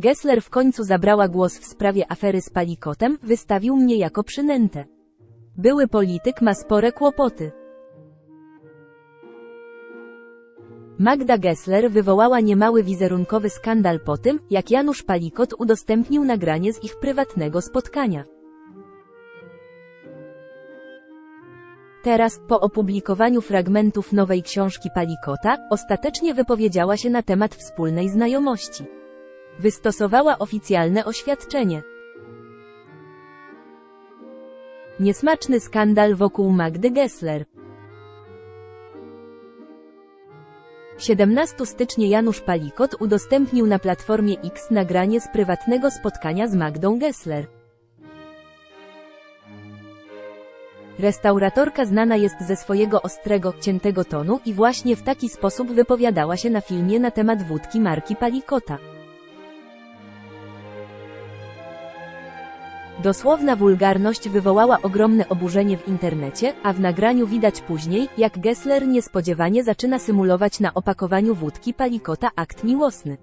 Gessler w końcu zabrała głos w sprawie afery z Palikotem, wystawił mnie jako przynętę. Były polityk ma spore kłopoty. Magda Gessler wywołała niemały wizerunkowy skandal po tym, jak Janusz Palikot udostępnił nagranie z ich prywatnego spotkania. Teraz, po opublikowaniu fragmentów nowej książki Palikota, ostatecznie wypowiedziała się na temat wspólnej znajomości. Wystosowała oficjalne oświadczenie. Niesmaczny skandal wokół Magdy Gessler. 17 stycznia Janusz Palikot udostępnił na platformie X nagranie z prywatnego spotkania z Magdą Gessler. Restauratorka znana jest ze swojego ostrego, ciętego tonu i właśnie w taki sposób wypowiadała się na filmie na temat wódki marki Palikota. Dosłowna wulgarność wywołała ogromne oburzenie w internecie, a w nagraniu widać później, jak Gessler niespodziewanie zaczyna symulować na opakowaniu wódki Palikota akt miłosny.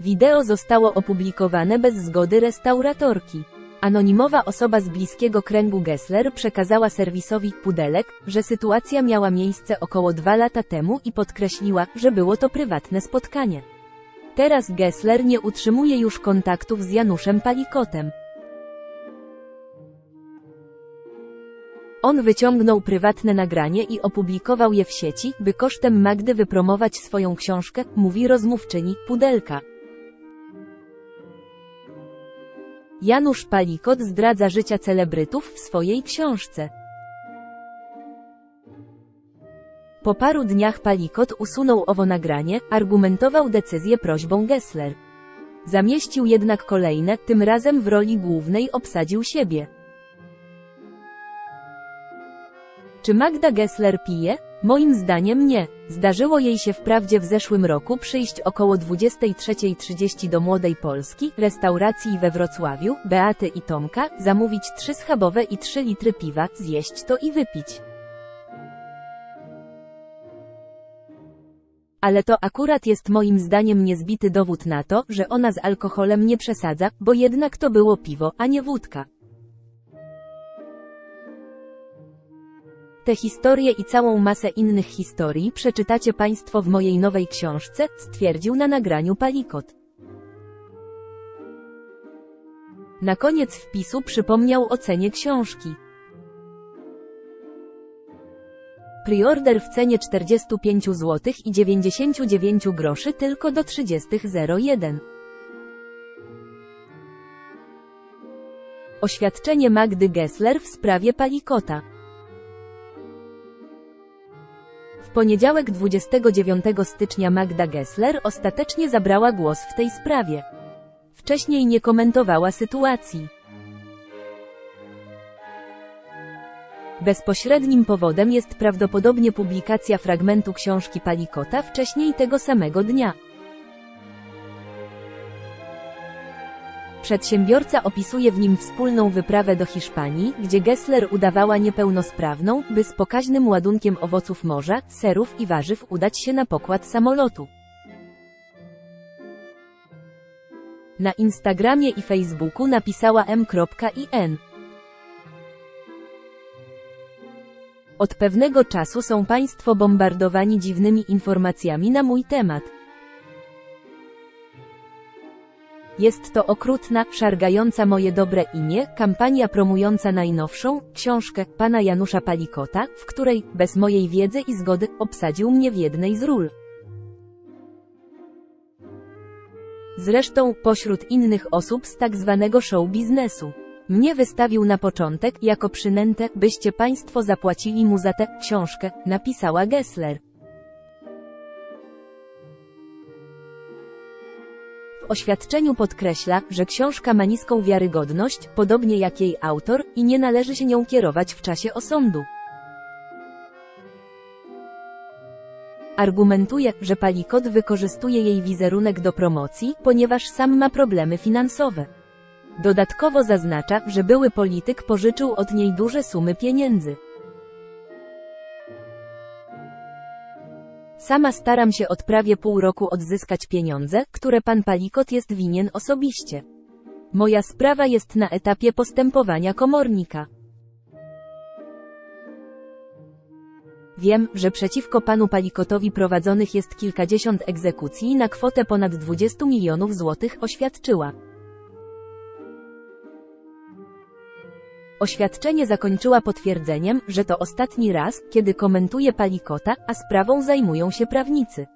Wideo zostało opublikowane bez zgody restauratorki. Anonimowa osoba z bliskiego kręgu Gessler przekazała serwisowi Pudelek, że sytuacja miała miejsce około dwa lata temu i podkreśliła, że było to prywatne spotkanie. Teraz Gessler nie utrzymuje już kontaktów z Januszem Palikotem. On wyciągnął prywatne nagranie i opublikował je w sieci, by kosztem Magdy wypromować swoją książkę, mówi rozmówczyni Pudelka. Janusz Palikot zdradza życia celebrytów w swojej książce. Po paru dniach Palikot usunął owo nagranie, argumentował decyzję prośbą Gessler. Zamieścił jednak kolejne, tym razem w roli głównej obsadził siebie. Czy Magda Gessler pije? Moim zdaniem nie. Zdarzyło jej się wprawdzie w zeszłym roku przyjść około 23.30 do Młodej Polski, restauracji we Wrocławiu, Beaty i Tomka, zamówić trzy schabowe i 3 litry piwa, zjeść to i wypić. Ale to akurat jest moim zdaniem niezbity dowód na to, że ona z alkoholem nie przesadza, bo jednak to było piwo, a nie wódka. Te historie i całą masę innych historii przeczytacie Państwo w mojej nowej książce, stwierdził na nagraniu Palikot. Na koniec wpisu przypomniał o cenie książki. Preorder w cenie 45 zł i 99 groszy tylko do 30.01. Oświadczenie Magdy Gessler w sprawie Palikota. W poniedziałek 29 stycznia Magda Gessler ostatecznie zabrała głos w tej sprawie. Wcześniej nie komentowała sytuacji. Bezpośrednim powodem jest prawdopodobnie publikacja fragmentu książki Palikota wcześniej tego samego dnia. Przedsiębiorca opisuje w nim wspólną wyprawę do Hiszpanii, gdzie Gessler udawała niepełnosprawną, by z pokaźnym ładunkiem owoców morza, serów i warzyw udać się na pokład samolotu. Na Instagramie i Facebooku napisała m.in. Od pewnego czasu są Państwo bombardowani dziwnymi informacjami na mój temat. Jest to okrutna, szargająca moje dobre imię, kampania promująca najnowszą książkę pana Janusza Palikota, w której, bez mojej wiedzy i zgody, obsadził mnie w jednej z ról. Zresztą, pośród innych osób z tak zwanego show biznesu. Mnie wystawił na początek, jako przynętę, byście Państwo zapłacili mu za tę książkę, napisała Gessler. W oświadczeniu podkreśla, że książka ma niską wiarygodność, podobnie jak jej autor, i nie należy się nią kierować w czasie osądu. Argumentuje, że Palikot wykorzystuje jej wizerunek do promocji, ponieważ sam ma problemy finansowe. Dodatkowo zaznacza, że były polityk pożyczył od niej duże sumy pieniędzy. Sama staram się od prawie pół roku odzyskać pieniądze, które pan Palikot jest winien osobiście. Moja sprawa jest na etapie postępowania komornika. Wiem, że przeciwko panu Palikotowi prowadzonych jest kilkadziesiąt egzekucji na kwotę ponad 20 milionów złotych, oświadczyła. Oświadczenie zakończyła potwierdzeniem, że to ostatni raz, kiedy komentuje Palikota, a sprawą zajmują się prawnicy.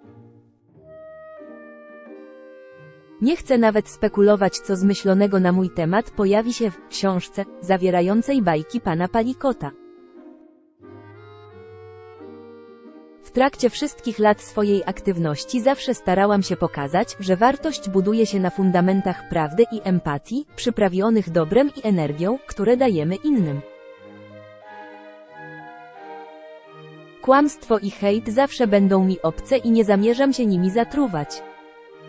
Nie chcę nawet spekulować, co zmyślonego na mój temat pojawi się w książce, zawierającej bajki pana Palikota. W trakcie wszystkich lat swojej aktywności zawsze starałam się pokazać, że wartość buduje się na fundamentach prawdy i empatii, przyprawionych dobrem i energią, które dajemy innym. Kłamstwo i hejt zawsze będą mi obce i nie zamierzam się nimi zatruwać.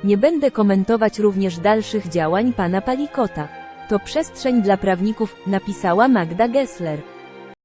Nie będę komentować również dalszych działań pana Palikota. To przestrzeń dla prawników, napisała Magda Gessler.